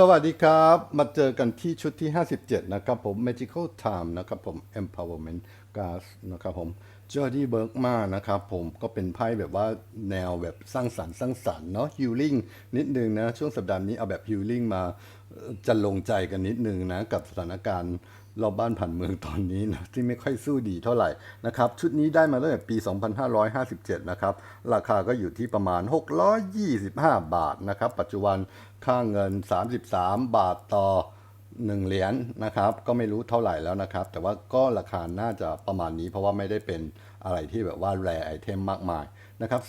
สวัสดีครับ มาเจอกันที่ชุดที่ 57 นะครับผม Magical Time นะครับผม Empowerment Gas นะครับผมจอร์ดี้เบิร์กมานะครับผมก็เป็นไพ่แบบว่าแนวแบบสร้างสรรค์สร้างสรรค์เนาะฮิลลิ่งนิดนึงนะ ช่วงสัปดาห์นี้เอาแบบฮิลลิ่งมาจะลงใจกันนิดนึงนะ กับสถานการณ์รอบบ้านผ่านเมืองตอนนี้นะที่ไม่ค่อยสู้ดีเท่าไหร่นะครับ ชุดนี้ได้มาตั้งแต่ปี 2557 นะครับ ราคาก็อยู่ที่ประมาณ 625 บาทนะครับ ปัจจุบัน ค่าเงิน 33 บาทต่อ 1 เหรียญนะครับ ก็ไม่รู้เท่าไหร่แล้วนะครับ แต่ว่าก็ราคาน่าจะประมาณนี้เพราะว่าไม่ได้เป็นอะไรที่แบบว่าแรไอเทมมากมายนะครับ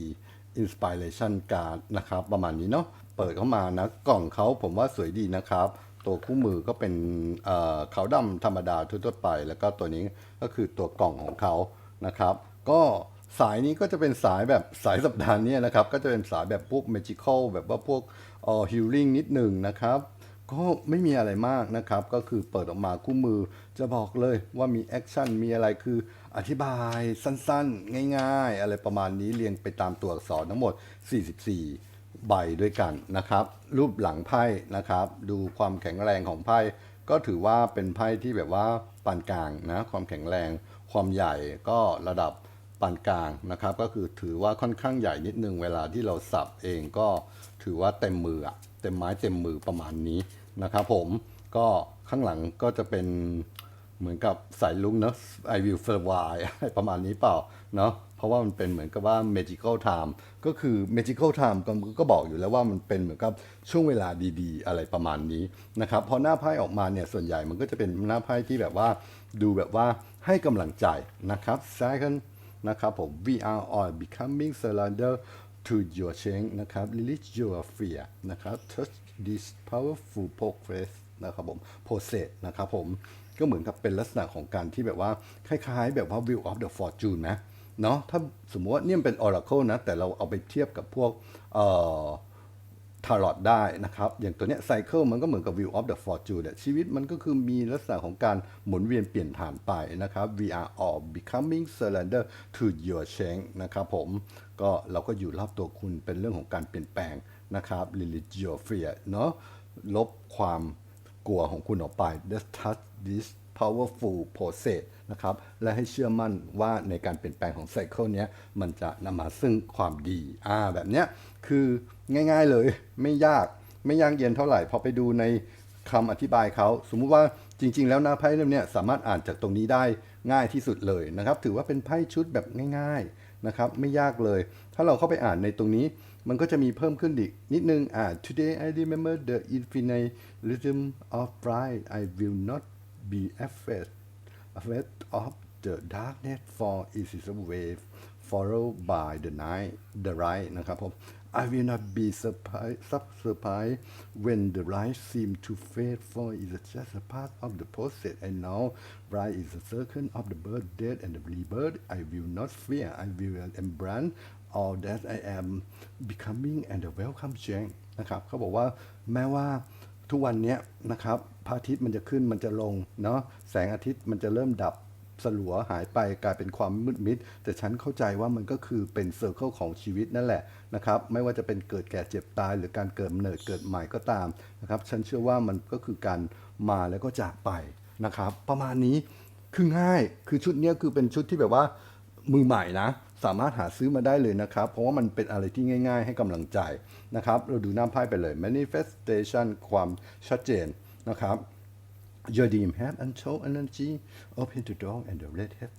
44 Inspiration Card นะครับ ประมาณนี้เนาะเปิดเข้ามานะกล่องเขาผมว่าสวยดีนะครับ ตัวคู่มือก็เป็นเขาวดำธรรมดาทั่วๆไป แล้วก็ตัวนี้ก็คือตัวกล่องของเขานะครับ ก็ สายนี้ก็จะเป็นสายแบบสายสัปดาห์นี้นะครับ ก็จะเป็นสายแบบพวก magical แบบว่าพวกเอ่อ healing นิดหนึ่งนะครับ ก็ไม่มีอะไรมากนะครับ ก็คือเปิดออกมาคู่มือจะบอกเลยว่ามีแอคชั่นมีอะไรคืออธิบายสั้นๆ ง่ายๆ อะไรประมาณนี้เรียงไปตามตัวอักษรทั้งหมด 44 ใบด้วยกันนะครับ รูปหลังไพ่นะครับ ดูความแข็งแรงของไพ่ก็ถือว่าเป็นไพ่ที่แบบว่าปานกลางนะความแข็งแรงความใหญ่ก็ระดับ ปานกลางนะครับ ก็คือถือว่าค่อนข้างใหญ่นิดนึงเวลาที่เราสับเองก็ถือว่าเต็มมือเต็มไม้เต็มมือประมาณนี้นะครับผมก็ข้างหลังก็จะเป็นเหมือนกับสายลุงเนอะ I will survive ประมาณนี้เปล่าเนาะเพราะว่ามันเป็นเหมือนกับว่า magical time ก็คือ magical time ก็ก็บอกอยู่แล้วว่ามันเป็นเหมือนกับช่วงเวลาดีๆ อะไรประมาณนี้นะครับพอหน้าไพ่ออกมาเนี่ยส่วนใหญ่มันก็จะเป็นหน้าไพ่ที่แบบว่าดูแบบว่าให้กำลังใจนะครับ second นะครับผม we are all becoming surrender to your change นะครับ release your fear นะครับ touch this powerful progress นะครับผม process นะครับผม ก็เหมือนกับเป็นลักษณะของการที่แบบว่า คล้ายๆ แบบว่า view of the fortune นะ เนาะถ้าสมมติว่าเนี่ยเป็น oracle นะ แต่เราเอาไปเทียบกับพวก เอ่อ ทารอตได้นะครับ อย่างตัวเนี้ยไซเคิลมันก็เหมือนกับ View of the Fortune เนี่ยชีวิตมันก็คือมีลักษณะของการหมุนเวียนเปลี่ยนผ่านไปนะครับ we are all becoming surrender to your change นะครับผมก็เราก็อยู่รอบตัวคุณเป็นเรื่องของการเปลี่ยนแปลงนะครับ release your fear เนาะลบความกลัวของคุณออกไป Let's touch this powerful process นะครับและให้เชื่อมั่นว่าในการเปลี่ยนแปลงของไซเคิลเนี้ยมันจะนำมาซึ่งความดีอ่าแบบเนี้ยคือ ง่ายๆเลย ไม่ยากไม่ยากเย็นเท่าไหร่พอไปดูในคำอธิบายเขาสมมุติว่าจริง ๆ แล้วหน้าไพ่เล่มนี้สามารถอ่านจากตรงนี้ได้ง่ายที่สุดเลยนะครับ ถือว่าเป็นไพ่ชุดแบบง่าย ๆนะครับ ไม่ยากเลย ถ้าเราเข้าไปอ่านในตรงนี้ มันก็จะมีเพิ่มขึ้นอีกนิดนึงอ่า today I remember the infinite rhythm of life I will not be afraid afraid of the darkness for it is a wave followed by the night the light นะครับผม I will not be surprised surprised when the light seem to fade for it is just a part of the process I know light is a circle of the birth death and the rebirth I will not fear I will embrace all that I am becoming and the welcome change นะครับเขาบอกว่าแม้ว่าทุกวันนี้นะครับพระอาทิตย์มันจะขึ้นมันจะลงเนาะแสงอาทิตย์มันจะเริ่มดับ สลัวหายไปกลายเป็นความมืดมิด แต่ฉันเข้าใจว่ามันก็คือเป็นเซอร์เคิลของชีวิตนั่นแหละนะครับไม่ว่าจะเป็นเกิดแก่เจ็บตาย หรือการเกิดเนิดเกิดใหม่ก็ตามนะครับฉันเชื่อว่ามันก็คือการมาแล้วก็จากไปนะครับประมาณนี้คือง่ายคือชุดเนี้ยคือเป็นชุดที่แบบว่ามือใหม่นะสามารถหาซื้อมาได้เลยนะครับ เพราะว่ามันเป็นอะไรที่ง่าย ๆ ให้กำลังใจนะครับ เราดูหน้าไพ่ไปเลย manifestation ความชัดเจนนะครับ your dream have untold energy open the door and the let have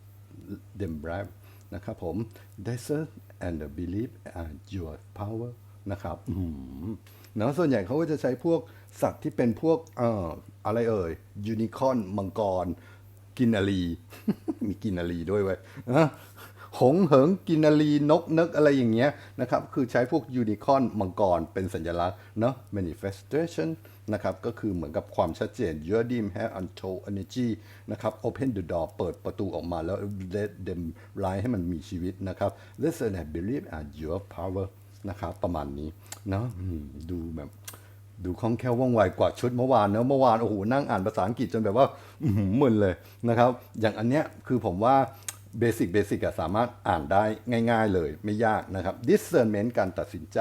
them bright นะครับผม desert and the belief are your power นะครับอืมเนาะส่วนใหญ่เขาก็จะใช้พวกสัตว์ที่เป็นพวกเอ่ออะไรเอ่ยยูนิคอนมังกร กินนารีมีกินนารีด้วยเว้ยหงเหิงกินนารีนกนึกอะไรอย่างเงี้ยนะครับ คือใช้พวกยูนิคอนมังกรเป็นสัญลักษณ์เนาะ manifestation นะครับก็คือเหมือนกับความชัดเจน your dream have untold energy นะครับ open the door เปิดประตูออกมาแล้ว let them rise ให้มันมีชีวิตนะครับ listen and believe and your power นะครับประมาณนี้เนาะดูแบบดูคล่องแคล่วว่องไวกว่าชุดเมื่อวานเนะเมื่อวานโอ้โหนั่งอ่านภาษาอังกฤษจนแบบว่าหมึนเลยนะครับ อย่างอันเนี้ยคือผมว่าเบสิกเบสิกอะสามารถอ่านได้ง่าย ๆเลยไม่ยากนะครับ discernment การตัดสินใจ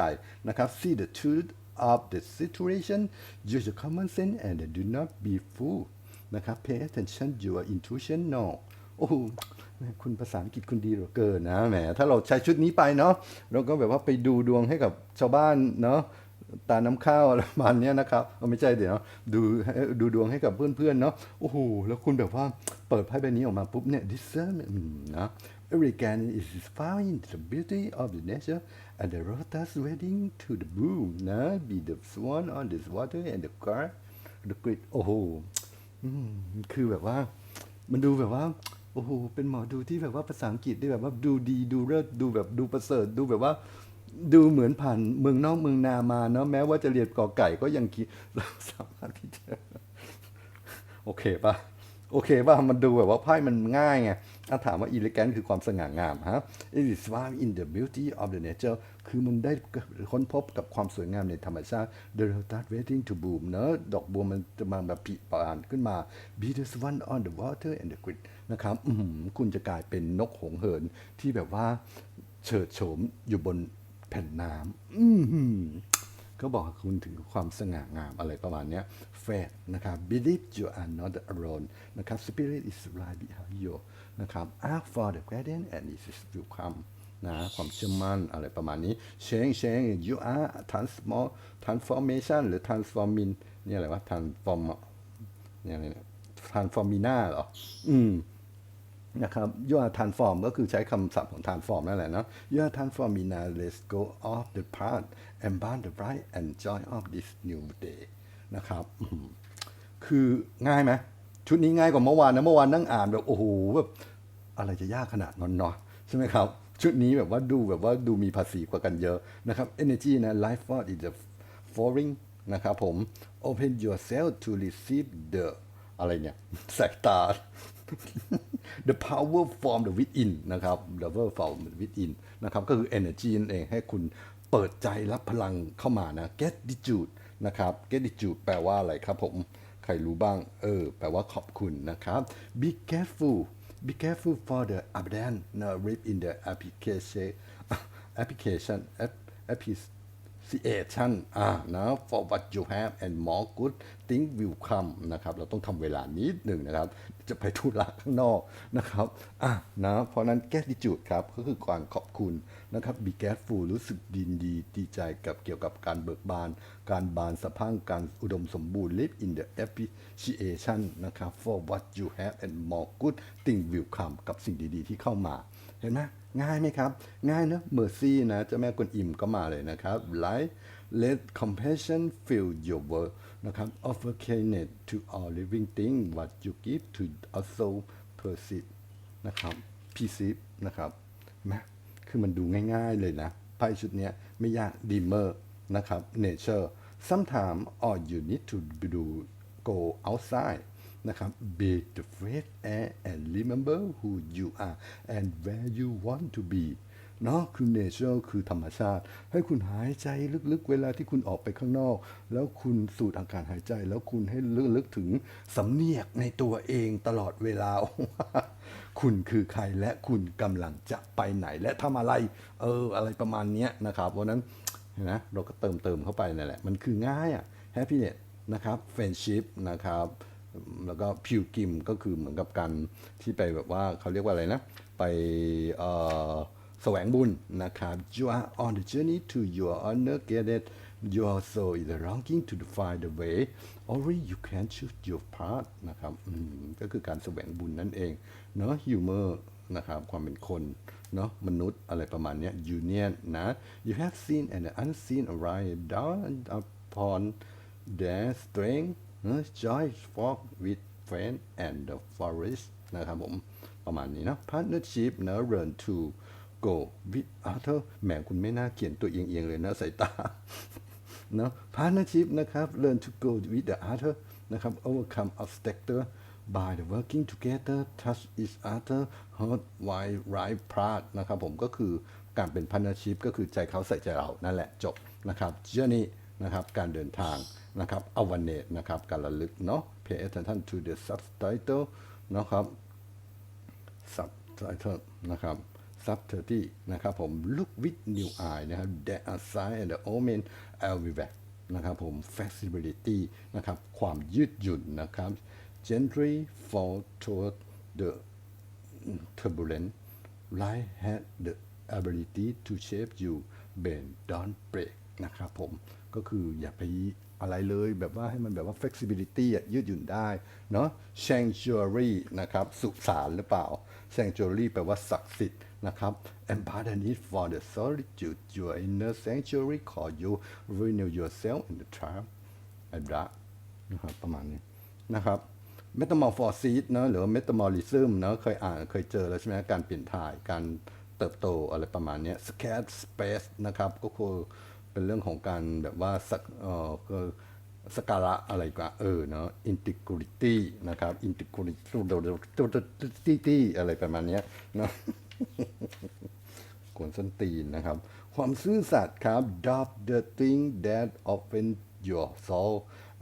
นะครับ see the truth of the situation use your common sense and do not be fool นะครับ pay attention your intuition no โอ้โหมคุณภาษาอังกฤษคุณดีเหลือเกินนะแหมถ้าเราใช้ชุดนี้ไปเนาะเราก็แบบว่าไปดูดวงให้กับชาวบ้านเนาะตาน้ำข้าวอะไรประมาณนี้นะครับเอาไม่ใช่เดี๋ยวดูให้ดูดวงให้กับเพื่อนๆเนาะโอ้โหแล้วคุณแบบว่าเปิดไพ่ใบนี้ออกมาปุ๊บเนี่ย discernment นะ Elegant is found in the beauty of the nature and the lotus wedding to the boom นะ be the swan on the water and the guard the great โอ้โหคือแบบว่า มันดูแบบว่า โอ้โห เป็นหมอดูที่แบบว่าภาษาอังกฤษได้แบบว่าดูดีดูเลิศดูแบบดูประเสริฐดูแบบว่าดูเหมือนผ่านเมืองนอกเมืองนามาเนาะแม้ว่าจะเรียนกอไก่ก็ยังคิดสามารถที่จะโอเคปะโอเคป่ะมันดูแบบว่าไพ่มันง่ายไง ถ้าถามว่า elegant คือความสง่างามฮะ it is found in the beauty of the nature คือมันได้ค้นพบกับความสวยงามในธรรมชาติ the lotus waiting to bloom เนอะดอกบัวมันจะมาแบบผลิบานขึ้นมา be the swan on the water and the grid นะครับคุณจะกลายเป็นนกหงเหินที่แบบว่าเฉิดโฉมอยู่บนแผ่นน้ำ ก็บอกคุณถึงความสง่างามอะไรประมาณนี้ย faith นะครับ believe you are not alone นะครับ spirit is right behind you นะครับ ask for the guidance and it is will come นะความเชื่อมั่นอะไรประมาณนี้ change change you are transform transformation หรือ transforming นี่อะไรวะ transform นี่อะไรนี่ย transformina เหรอ อืมนะครับ you are transform ก็คือใช้คำศัพท์ของ transform นั่นแหละเนาะ you are transforming now let's go off the path burn the bright and joy of this new day นะครับคือง่ายไหมชุดนี้ง่ายกว่าเมื่อวานนะเมื่อวานนั่งอ่านแบบโอ้โหแบบอะไรจะยากขนาดนั้นเนาะใช่ไหมครับ ชุดนี้แบบว่าดูแบบว่าดูมีภาษีกว่ากันเยอะนะครับ energy นะ life force is the foreign นะครับผม open yourself to receive the อะไรเนี่ยสายตา the power from the within นะครับ the power from the within นะครับ ก็คือ energy นั่นเองให้คุณ เปิดใจรับพลังเข้ามานะ gratitude นะครับ gratitude แปลว่าอะไรครับผม ใครรู้บ้าง เออ แปลว่าขอบคุณนะครับ be careful be careful for the abundance now read in the application application app, appreciation อ่านะ for what you have and more good thing will come นะครับ เราต้องทำเวลานิดหนึ่งนะครับ จะไปธุระข้างนอกนะครับอะนะเพราะนั้นแก๊สดีจุดครับก็คือความขอบคุณนะครับบีแก๊สฟูรู้สึกดีดีดีใจกับเกี่ยวกับการเบิกบาน การบานสะพังการอุดมสมบูรณ์ live in the appreciation นะครับ for what you have and more good thing will come กับสิ่งดีๆ ที่เข้ามา เห็นไหมง่ายไหมครับ ง่ายนะ mercy นะเจ้าแม่กวนอิมก็มาเลยนะครับ life let compassion fill your world นะครับ offer kindness to all living thing what you give to also perceive นะครับ perceive นะครับนไหมคือมันดูง่ายๆเลยนะไพ่ชุดนี้ไม่ยาก dimmer นะครับ nature sometimes all you need to do go outside นะครับ be the fresh air and remember who you are and where you want to be เนาะคือ nature คือธรรมชาติ ให้คุณหายใจลึกๆ เวลาที่คุณออกไปข้างนอก แล้วคุณสูดอากาศหายใจ แล้วคุณให้ลึกๆถึงสำเนียกในตัวเองตลอดเวลาว่าคุณคือใครและคุณกำลังจะไปไหนและทำอะไร เออ อะไรประมาณนี้นะครับ เพราะนั้นนไหมเราก็เติมเติมเข้าไปนั่นแหละ มันคือง่ายอะ happiness นะครับ friendship นะครับ แล้วก็พิวกิมก็คือเหมือนกับการที่ไปแบบว่าเขาเรียกว่าอะไรนะ ไปเอ่อแสวงบุญนะครับ you are on the journey to your honor gated your soul is longing to find the way only you can choose your path นะครับก็คือการแสวงบุญนั่นเองเนาะ humor นะครับความเป็นคนเนาะมนุษย์อะไรประมาณนี้ union นะ you have seen and unseen arrive down upon their strength joy walk with friend and the forest นะครับผม ประมาณนี้นะ partnership นะ learn to go with other แหมคุณไม่น่าเขียนตัวเอียงๆเลยนะสายตาเนาะ partnership นะครับ learn to go with the other นะครับ overcome obstacle by the working together touch each other hurt while right part นะครับผมก็คือการเป็น partnership ก็คือใจเขาใส่ใจเรานั่นแหละจบนะครับ journey นะครับการเดินทางนะครับ awareness นะครับการระลึกเนาะ pay attention to the subtitle นะครับ subtitle นะครับ subtitle นะครับผม look with new eye นะครับ there are signs and the omen everywhere นะครับผม flexibility นะครับความยืดหยุ่นนะครับ gently fall toward the turbulent life has the ability to shape you bend don't break นะครับผม ก็คืออย่าไปอะไรเลยแบบว่าให้มันแบบว่า flexibility อะยืดหยุ่นได้เนาะ sanctuary นะครับ สุสานหรือเปล่า sanctuary แปลว่าศักดิ์สิทธิ์นะครับ embody it for the solitude your inner sanctuary call you renew yourself in the tribe and dark นะครับประมาณนี้นะครับ metamorphosis เนอะหรือ metabolism เนอะเคยอ่านเคยเจอแล้วใช่ไหมการเปลี่ยนถ่ายการเติบโตอะไรประมาณนี้ scared space นะครับก็คือ เป็นเรื่องของการแบบว่าสักเออคือสกการะอะไรกว่าเออเนาะ integrity นะครับ integrity อะไรประมาณเนี้ยเนาะกวนส้นตีนนะครับ ความซื่อสัตย์ครับ Drop the thing that offend your soul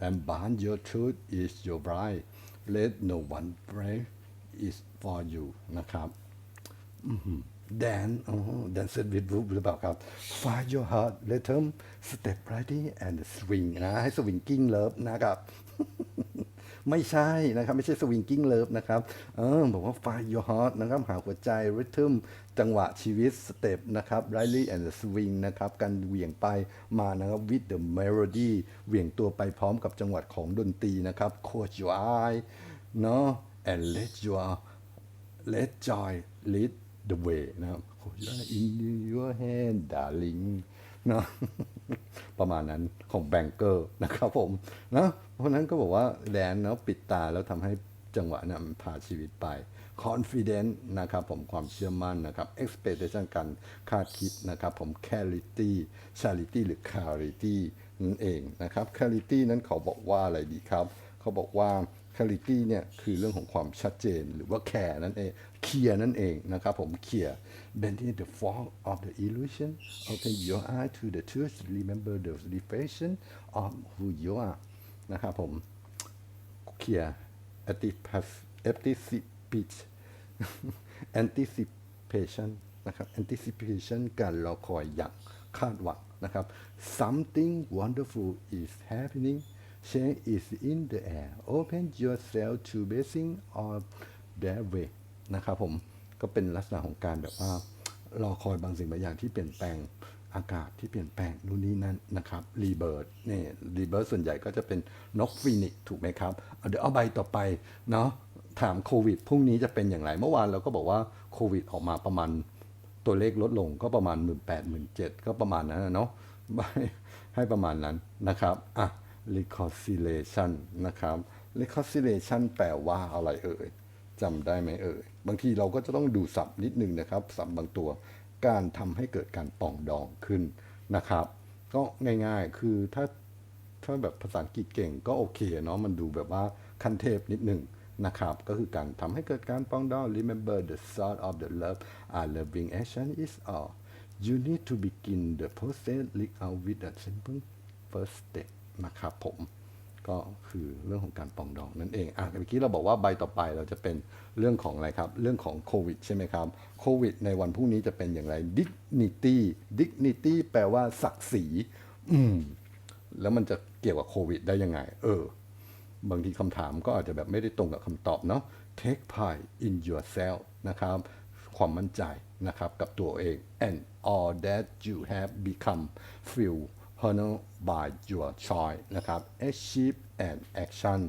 and burn your truth is your bride let no one break is for you นะครับอ๋อ แดนเซนวิดรูปหรือเปล่าครับ Find your heart rhythm step ready and swing นะให้ swinging love นะครับ ไม่ใช่นะครับ ไม่ใช่ swinging love นะครับ เออบอกว่า find your heart นะครับ หาหัวใจ rhythm จังหวะชีวิต step นะครับ rightly and swing นะครับ การเหวี่ยงไปมานะครับ with the melody เหวี่ยงตัวไปพร้อมกับจังหวะของดนตรีนะครับ close your eye เนาะ and let your let joy lead the way นะครับ in your hand darling นะประมาณนั้นของแบงเกอร์นะครับผมนะเพราะนั้นก็บอกว่าแดนเนาะปิดตาแล้วทำให้จังหวะเนี่ยมันพาชีวิตไป confident นะครับผมความเชื่อมั่นนะครับ expectation การคาดคิดนะครับผม clarity charity หรือ clarity นั่นเองนะครับ clarity นั้นเขาบอกว่าอะไรดีครับ เขาบอกว่า clarity เนี่ยคือเรื่องของความชัดเจนหรือว่า care นั่นเอง clear นั่นเองนะครับผม clear bending the fog of the illusion open your eye to the truth remember the reflection of who you are นะครับผม clear anticipate anticipation นะครับ anticipation การรอคอยอย่างคาดหวังนะครับ something wonderful is happening change is in the air open yourself to blessing of their way นะครับผมก็เป็นลักษณะของการแบบว่ารอคอยบางสิ่งบางอย่างที่เปลี่ยนแปลงอากาศที่เปลี่ยนแปลงนู่นนี่นั่นนะครับรีเบิร์ดนี่รีเบิร์ดส่วนใหญ่ก็จะเป็นนกฟีนิกถูกไหมครับเดี๋ยวเอาใบต่อไปเนาะถามโควิดพรุ่งนี้จะเป็นอย่างไรเมื่อวานเราก็บอกว่าโควิดออกมาประมาณตัวเลขลดลงก็ประมาณ 1 8 0 0 0 0 7ก็ประมาณนั้นนะเนาะให้ประมาณนั้นนะครับอะ reconciliation นะครับ reconciliation แปลว่าอะไรเอ่ยจำได้ไหมเอ่ย บางทีเราก็จะต้องดูศัพท์นิดนึงนะครับ ศัพท์บางตัว การทำให้เกิดการปองดองขึ้นนะครับ ก็ง่ายๆ คือถ้าถ้าแบบภาษาอังกฤษเก่งก็โอเคเนาะ มันดูแบบว่าคันเทพนิดนึงนะครับ ก็คือการทำให้เกิดการปองดอง remember the source of the love a loving action is all you need to begin the process lead out with a simple first step นะครับผมก็คือเรื่องของการปองดองนั่นเองอะเมื่อกี้เราบอกว่าใบต่อไปเราจะเป็นเรื่องของอะไรครับ เรื่องของโควิดใช่ไหมครับโควิดในวันพรุ่งนี้จะเป็นอย่างไร dignity dignity แปลว่าศักดิ์ศรีอืมแล้วมันจะเกี่ยวกับโควิดได้ยังไง เออ บางทีคำถามก็อาจจะแบบไม่ได้ตรงกับคำตอบเนาะ take pride in yourself นะครับ ความมั่นใจนะครับกับตัวเอง and all that you have become feel honor by your choice นะครับ achieve and action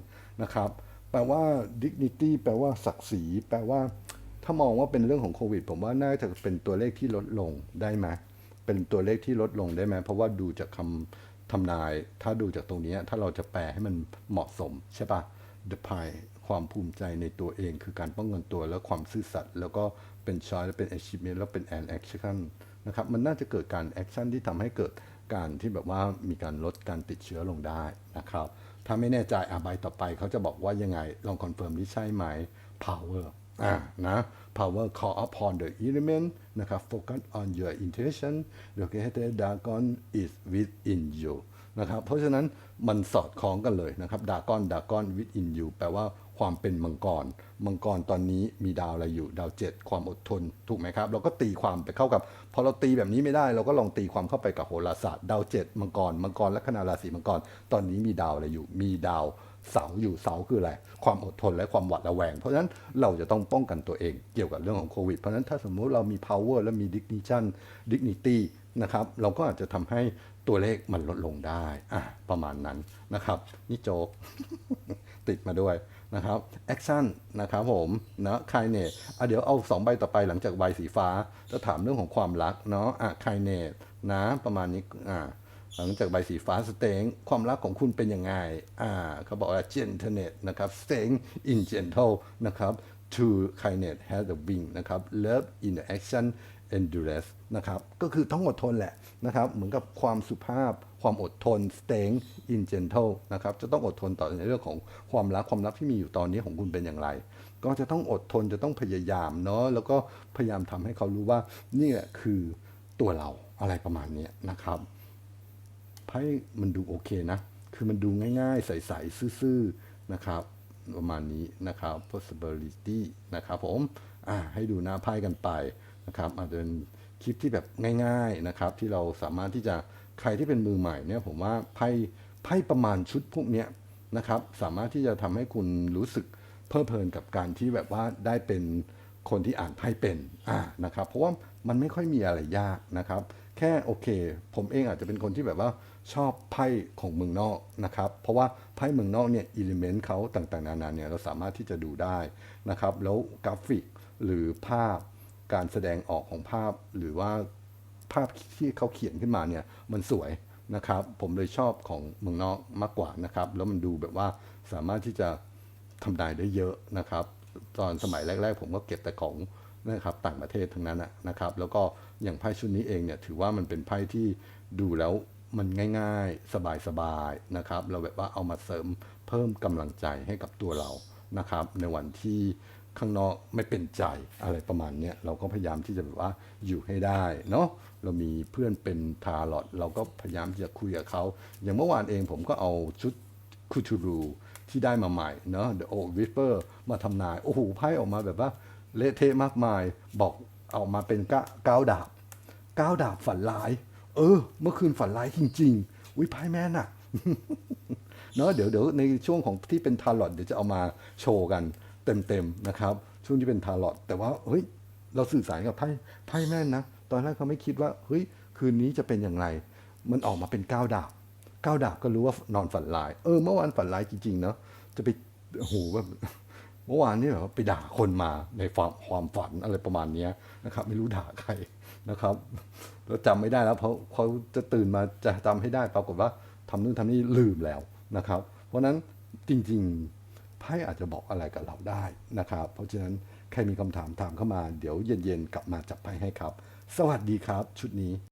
นะครับ แปลว่า dignity แปลว่าศักดิ์ศรี แปลว่า ถ้ามองว่าเป็นเรื่องของโควิด ผมว่าน่าจะเป็นตัวเลขที่ลดลงได้ไหมเป็นตัวเลขที่ลดลงได้ไหมเพราะว่าดูจากคำทำนาย ถ้าดูจากตรงนี้ ถ้าเราจะแปลให้มันเหมาะสม ใช่ปะ the pie ความภูมิใจในตัวเอง คือการป้องกันตัวแล้วความซื่อสัตย์แล้วก็เป็น choice และเป็น achievement แล้วเป็น an action นะครับ มันน่าจะเกิดการ action ที่ทำให้เกิด การที่แบบว่ามีการลดการติดเชื้อลงได้นะครับ ถ้าไม่แน่ใจอาใบต่อไปเขาจะบอกว่ายังไง ลองคอนเฟิร์มที่ใช่ไหม power อ่านะ power call upon the element นะครับ focus on your intention the greater dragon is within you นะครับ เพราะฉะนั้น มันสอดคล้องกันเลยนะครับดากอนดากอนวิ in you แปลว่าความเป็นมังกร มังกรตอนนี้มีดาวอะไรอยู่ ดาวเจ็ดความอดทน ถูกไหมครับ เราก็ตีความไปเข้ากับ พอเราตีแบบนี้ไม่ได้ เราก็ลองตีความเข้าไปกับโหราศาสตร์ ดาวเจ็ดมังกร มังกรลัคนาราศีมังกร ตอนนี้มีดาวอะไรอยู่ มีดาวเสาอยู่เสาคืออะไร ความอดทนและความหวาดระแวง เพราะฉะนั้นเราจะต้องป้องกันตัวเองเกี่ยวกับเรื่องของโควิด เพราะฉะนั้นถ้าสมมุติเรามี power และมี dignity dignity นะครับ เราก็อาจจะทำให้ ตัวเลขมันลดลงได้อะประมาณนั้นนะครับ นี่โจก ติดมาด้วยนะครับแอคชั่นนะครับผมนะคายเนตอะเดี๋ยวเอาสองใบต่อไปหลังจากใบสีฟ้า จะถามเรื่องของความรักเนาะอะคายเนตนะประมาณนี้อ่าหลังจากใบสีฟ้าสเตงความรักของคุณเป็นยังไงอ่าเขาบอกว่า gentleness นะครับ staying in gentle นะครับ to kindness has the wing นะครับ love in the action endurance นะครับก็คือต้องอดทนแหละนะครับเหมือนกับความสุภาพ ความอดทน staying in gentle นะครับจะต้องอดทนต่อในเรื่องของความรักความรักที่มีอยู่ตอนนี้ของคุณเป็นอย่างไร ก็จะต้องอดทนจะต้องพยายามเนาะแล้วก็พยายามทำให้เขารู้ว่านี่คือตัวเราอะไรประมาณนี้นะครับไพ่มันดูโอเคนะ คือมันดูง่ายๆ ใสๆซื่อๆนะครับประมาณนี้นะครับ possibility นะครับผม อ่า ให้ดูหน้าไพ่กันไป นะครับอาจจะเป็นคลิปที่แบบง่ายๆนะครับ ที่เราสามารถที่จะใครที่เป็นมือใหม่เนี่ยผมว่าไพ่ไพ่ประมาณชุดพวกเนี้ยนะครับสามารถที่จะทำให้คุณรู้สึกเพลิดเพลินกับการที่แบบว่าได้เป็นคนที่อ่านไพ่เป็นอ่านะครับ เพราะว่ามันไม่ค่อยมีอะไรยากนะครับ แค่โอเค ผมเองอาจจะเป็นคนที่แบบว่าชอบไพ่ของเมืองนอกนะครับ เพราะว่าไพ่เมืองนอกเนี่ยอิเลเมนต์เขาต่างๆ นานาเนี่ยเราสามารถที่จะดูได้นะครับ แล้วกราฟิกหรือภาพ การแสดงออกของภาพหรือว่าภาพที่เขาเขียนขึ้นมาเนี่ยมันสวยนะครับ ผมเลยชอบของเมืองนอกมากกว่านะครับ แล้วมันดูแบบว่าสามารถที่จะทำนายได้เยอะนะครับ ตอนสมัยแรก ๆ ผมก็เก็บแต่ของนะครับต่างประเทศทั้งนั้นนะนะครับ แล้วก็อย่างไพ่ชุดนี้เองเนี่ยถือว่ามันเป็นไพ่ที่ดูแล้วมันง่ายๆ สบายๆนะครับ เราแบบว่าเอามาเสริมเพิ่มกำลังใจให้กับตัวเรานะครับ ในวันที่ ข้างนอกไม่เป็นใจอะไรประมาณนี้เราก็พยายามที่จะแบบว่าอยู่ให้ได้เนาะเรามีเพื่อนเป็นทาลอตเราก็พยายามที่จะคุยกับเขา อย่างเมื่อวานเองผมก็เอาชุดคูทูรูที่ได้มาใหม่เนาะ The Old Whisper มาทำนาย โอ้โหไพ่ออกมาแบบว่าเละเทะมากมายบอกออกมาเป็นก้าก้าวดาบก้าวดาบฝันร้าย เออ เมื่อคืนฝันร้ายจริงๆวิไพ่แม่นอะเนาะเดี๋ยวเดี๋ยวในช่วงของที่เป็นทาลอตเดี๋ยวจะเอามาโชว์กัน เต็มๆนะครับ ช่วงที่เป็นทาร์ลอตแต่ว่าเฮ้ยเราสื่อสารกับไพ่ไพ่แม่นนะ ตอนแรกเขาไม่คิดว่าเฮ้ยคืนนี้จะเป็นอย่างไร มันออกมาเป็นก้าวดาบก้าวดาบก็รู้ว่านอนฝันร้าย เออเมื่อวานฝันร้ายจริงๆเนาะจะไปโอ้โหแบบเมื่อวานนี่แบบไปด่าคนมาในความความฝันอะไรประมาณนี้นะครับ ไม่รู้ด่าใครนะครับแล้วจำไม่ได้แล้ว เพราะเขาจะตื่นมาจะจำให้ได้ปรากฏว่าทำนู่นทำนี่ลืมแล้วนะครับ เพราะฉะนั้นจริง ๆ ไพ่อาจจะบอกอะไรกับเราได้นะครับ เพราะฉะนั้นใครมีคำถามถามเข้ามาเดี๋ยวเย็นๆกลับมาจับไพ่ให้ครับ สวัสดีครับชุดนี้